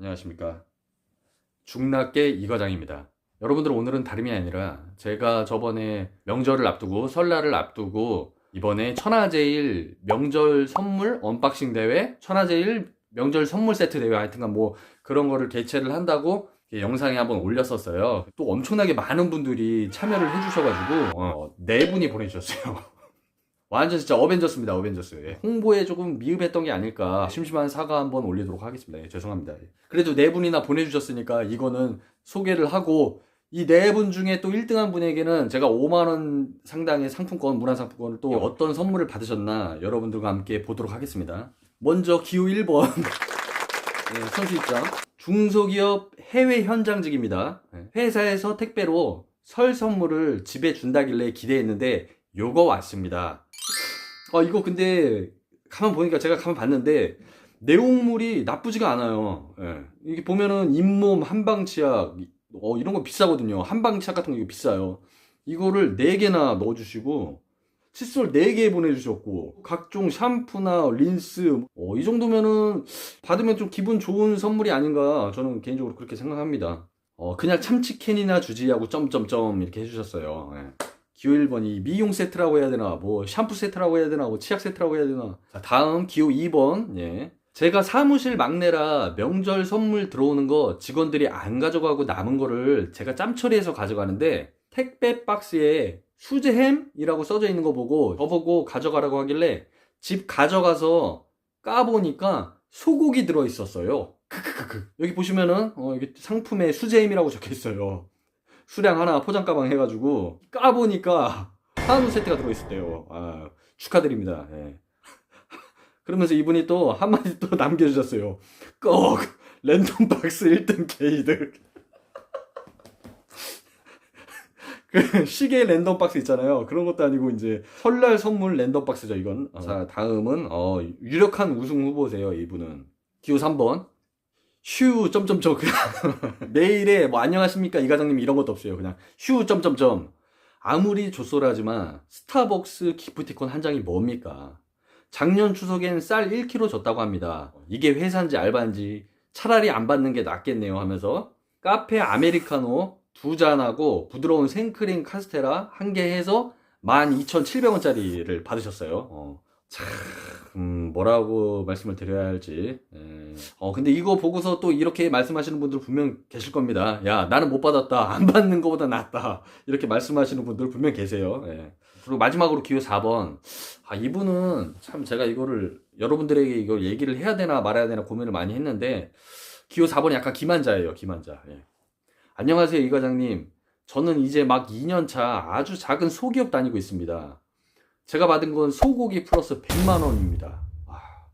안녕하십니까. 중락계 이과장입니다. 여러분들 오늘은 다름이 아니라 제가 저번에 명절을 앞두고 설날을 앞두고 이번에 천하제일 명절 선물 언박싱 대회, 천하제일 명절 선물 세트 대회 하여튼간 뭐 그런 거를 개최를 한다고 영상에 한번 올렸었어요. 또 엄청나게 많은 분들이 참여를 해주셔가지고 어, 네 분이 보내주셨어요. 완전 진짜 어벤져스입니다, 어벤져스. 예. 홍보에 조금 미흡했던 게 아닐까. 심심한 사과 한번 올리도록 하겠습니다. 예, 죄송합니다. 예. 그래도 네 분이나 보내주셨으니까 이거는 소개를 하고 이 네 분 중에 또 1등한 분에게는 제가 5만 원 상당의 상품권, 문화 상품권을 또 어떤 선물을 받으셨나 여러분들과 함께 보도록 하겠습니다. 먼저 기호 1번. 예, 선수 입장. 중소기업 해외 현장직입니다. 예, 회사에서 택배로 설 선물을 집에 준다길래 기대했는데 요거 왔습니다. 아 이거 근데 가만 보니까 제가 가만 봤는데 내용물이 나쁘지가 않아요. 예. 이게 보면은 잇몸 한방치약 어 이런 거 비싸거든요. 한방치약 같은 거 비싸요. 이거를 4개나 넣어주시고 칫솔 4개 보내주셨고 각종 샴푸나 린스 어, 이 정도면은 받으면 좀 기분 좋은 선물이 아닌가 저는 개인적으로 그렇게 생각합니다. 어, 그냥 참치캔이나 주지 하고 점점점 이렇게 해주셨어요. 예. 기호 1번이 미용 세트라고 해야 되나, 뭐 샴푸 세트라고 해야 되나, 뭐 치약 세트라고 해야 되나. 자, 다음 기호 2번. 예. 제가 사무실 막내라 명절 선물 들어오는 거 직원들이 안 가져가고 남은 거를 제가 짬 처리해서 가져가는데 택배 박스에 수제햄이라고 써져 있는 거 보고 저보고 가져가라고 하길래 집 가져가서 까보니까 소고기 들어 있었어요. 크크크크. 여기 보시면은 어, 여기 상품에 수제햄이라고 적혀 있어요. 수량 하나 포장 가방 해가지고 까보니까 한우 세트가 들어있었대요. 아, 축하드립니다. 예. 그러면서 이분이 또 한마디 또 남겨주셨어요. 꼭 랜덤 박스 1등 게이드. 그 시계 랜덤 박스 있잖아요. 그런 것도 아니고 이제 설날 선물 랜덤 박스죠 이건. 자 다음은 어, 유력한 우승 후보세요 이분은. 기호 3번. 휴 점점점. 그냥 메일에 뭐 안녕하십니까 이 과장님 이런 것도 없어요. 그냥 휴 점점점. 아무리 조소라지만 스타벅스 기프티콘 한 장이 뭡니까? 작년 추석엔 쌀 1kg 줬다고 합니다. 이게 회사인지 알바인지 차라리 안 받는 게 낫겠네요 하면서 카페 아메리카노 두 잔하고 부드러운 생크림 카스테라 한 개 해서 12,700원짜리를 받으셨어요. 어. 참, 음, 뭐라고 말씀을 드려야 할지. 예. 어, 근데 이거 보고서 또 이렇게 말씀하시는 분들 분명 계실 겁니다. 야, 나는 못 받았다. 안 받는 것보다 낫다. 이렇게 말씀하시는 분들 분명 계세요. 예. 그리고 마지막으로 기호 4번. 아, 이분은 참 제가 이거를 여러분들에게 이거 얘기를 해야 되나 말아야 되나 고민을 많이 했는데, 기호 4번이 약간 기만자예요, 기만자. 예. 안녕하세요, 이 과장님. 저는 이제 막 2년차 아주 작은 소기업 다니고 있습니다. 제가 받은 건 소고기 플러스 100만 원입니다.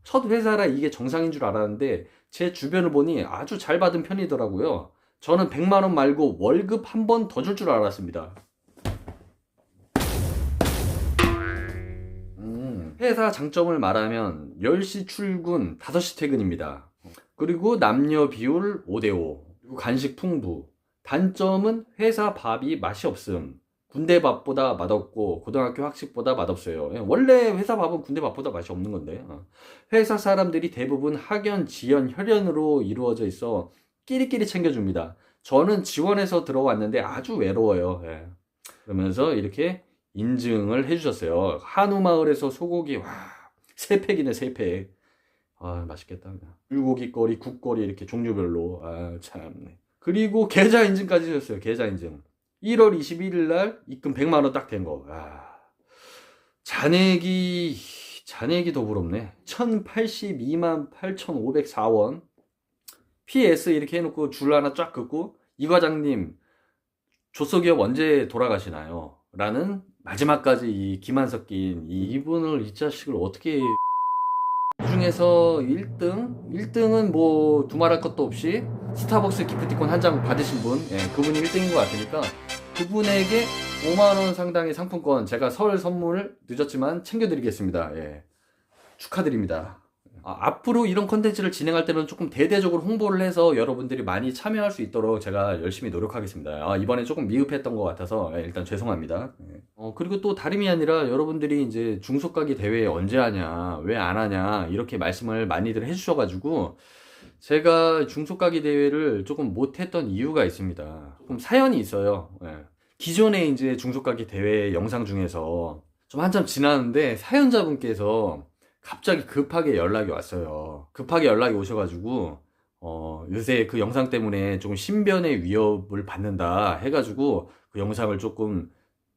첫 회사라 이게 정상인 줄 알았는데 제 주변을 보니 아주 잘 받은 편이더라고요. 저는 100만 원 말고 월급 한 번 더 줄줄 알았습니다. 음, 회사 장점을 말하면 10시 출근, 5시 퇴근입니다. 그리고 남녀 비율 5대5, 그리고 간식 풍부. 단점은 회사 밥이 맛이 없음. 군대 밥보다 맛없고 고등학교 학식보다 맛없어요. 예, 원래 회사 밥은 군대 밥보다 맛이 없는 건데. 어. 회사 사람들이 대부분 학연, 지연, 혈연으로 이루어져 있어 끼리끼리 챙겨줍니다. 저는 지원해서 들어왔는데 아주 외로워요. 예. 그러면서 이렇게 인증을 해주셨어요. 한우마을에서 소고기 와, 세 팩이네 세 팩. 아 맛있겠다 그냥. 불고기 거리, 국거리 이렇게 종류별로. 아 참. 그리고 계좌 인증까지 해줬어요. 계좌 인증. 1월 21일 날 입금 100만 원 딱 된 거. 아. 잔액이 잔액이 더 부럽네. 1082만 8,504원. PS 이렇게 해 놓고 줄 하나 쫙 긋고 이 과장님 조소기업 언제 돌아가시나요? 라는 마지막까지 이 기만 섞인 이분을 이 자식을 어떻게 그 중에서 1등? 1등은 뭐 두말할 것도 없이 스타벅스 기프티콘 한 장 받으신 분, 예, 그분이 1등인 것 같으니까 그분에게 5만원 상당의 상품권 제가 설 선물 늦었지만 챙겨드리겠습니다. 예. 축하드립니다. 아, 앞으로 이런 컨텐츠를 진행할 때는 조금 대대적으로 홍보를 해서 여러분들이 많이 참여할 수 있도록 제가 열심히 노력하겠습니다. 아, 이번에 조금 미흡했던 것 같아서 예, 일단 죄송합니다. 예. 어, 그리고 또 다름이 아니라 여러분들이 이제 중소가게 대회 언제 하냐, 왜 안 하냐, 이렇게 말씀을 많이들 해주셔가지고 제가 중소가기 대회를 조금 못했던 이유가 있습니다. 조금 사연이 있어요. 예. 기존에 이제 중소가기 대회 영상 중에서 좀 한참 지났는데 사연자분께서 갑자기 급하게 연락이 왔어요. 급하게 연락이 오셔가지고 어, 요새 그 영상 때문에 조금 신변의 위협을 받는다 해가지고 그 영상을 조금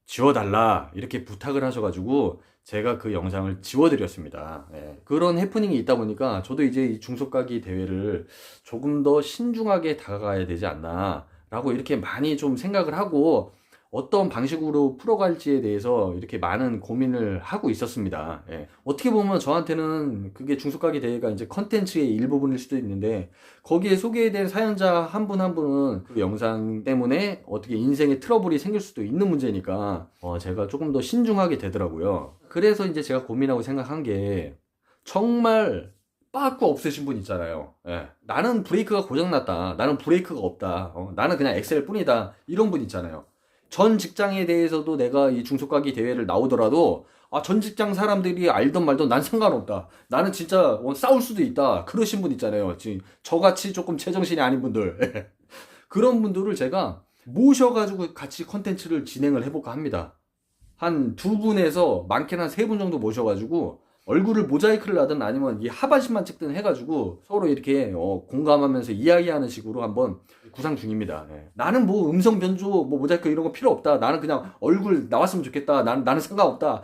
지워달라 이렇게 부탁을 하셔가지고 제가 그 영상을 지워드렸습니다. 예. 그런 해프닝이 있다 보니까 저도 이제 이 중소가기 대회를 조금 더 신중하게 다가가야 되지 않나 라고 이렇게 많이 좀 생각을 하고 어떤 방식으로 풀어갈지에 대해서 이렇게 많은 고민을 하고 있었습니다. 예. 어떻게 보면 저한테는 그게 중소가기 대회가 이제 컨텐츠의 일부분일 수도 있는데 거기에 소개된 사연자 한 분한 분은 그 영상 때문에 어떻게 인생에 트러블이 생길 수도 있는 문제니까 어, 제가 조금 더 신중하게 되더라고요. 그래서 이제 제가 고민하고 생각한 게 정말 빠꾸 없으신 분 있잖아요. 예. 나는 브레이크가 고장났다. 나는 브레이크가 없다. 어, 나는 그냥 엑셀 뿐이다. 이런 분 있잖아요. 전 직장에 대해서도 내가 이 중소가기 대회를 나오더라도 아, 전 직장 사람들이 알던 말던 난 상관없다. 나는 진짜 어, 싸울 수도 있다. 그러신 분 있잖아요. 지금 저같이 조금 제정신이 아닌 분들. 그런 분들을 제가 모셔가지고 같이 컨텐츠를 진행을 해볼까 합니다. 한 두 분에서 많게는 한 세 분 정도 모셔가지고 얼굴을 모자이크를 하든 아니면 이 하반신만 찍든 해가지고 서로 이렇게 어, 공감하면서 이야기하는 식으로 한번 구상 중입니다. 예. 나는 뭐 음성 변조, 뭐 모자이크 이런 거 필요 없다. 나는 그냥 얼굴 나왔으면 좋겠다. 나는 나는 상관없다.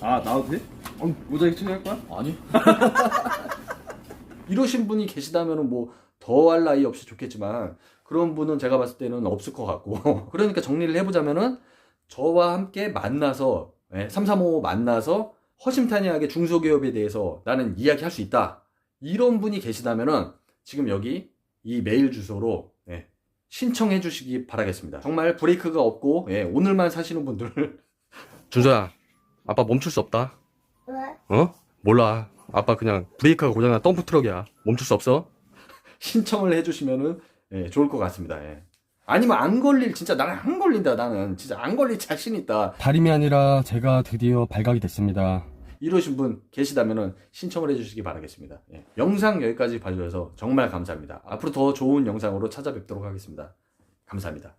아 나도 돼? 어, 모자이크 처리할 거야? 아니. 이러신 분이 계시다면 뭐 더할 나위 없이 좋겠지만 그런 분은 제가 봤을 때는 없을 것 같고 그러니까 정리를 해보자면은 저와 함께 만나서 예, 3355 만나서 허심탄회하게 중소기업에 대해서 나는 이야기할 수 있다 이런 분이 계시다면은 지금 여기 이 메일 주소로 예, 신청해 주시기 바라겠습니다 정말 브레이크가 없고 예, 오늘만 사시는 분들 준서야 아빠 멈출 수 없다 왜? 어? 몰라. 아빠 그냥 브레이크가 고장난 덤프 트럭이야. 멈출 수 없어? 신청을 해 주시면은 예, 좋을 것 같습니다. 예. 아니면 안 걸릴 진짜 나는 안 걸린다. 나는 진짜 안 걸릴 자신 있다. 다름이 아니라 제가 드디어 발각이 됐습니다. 이러신 분 계시다면은 신청을 해주시기 바라겠습니다. 예. 영상 여기까지 봐주셔서 정말 감사합니다. 앞으로 더 좋은 영상으로 찾아뵙도록 하겠습니다. 감사합니다.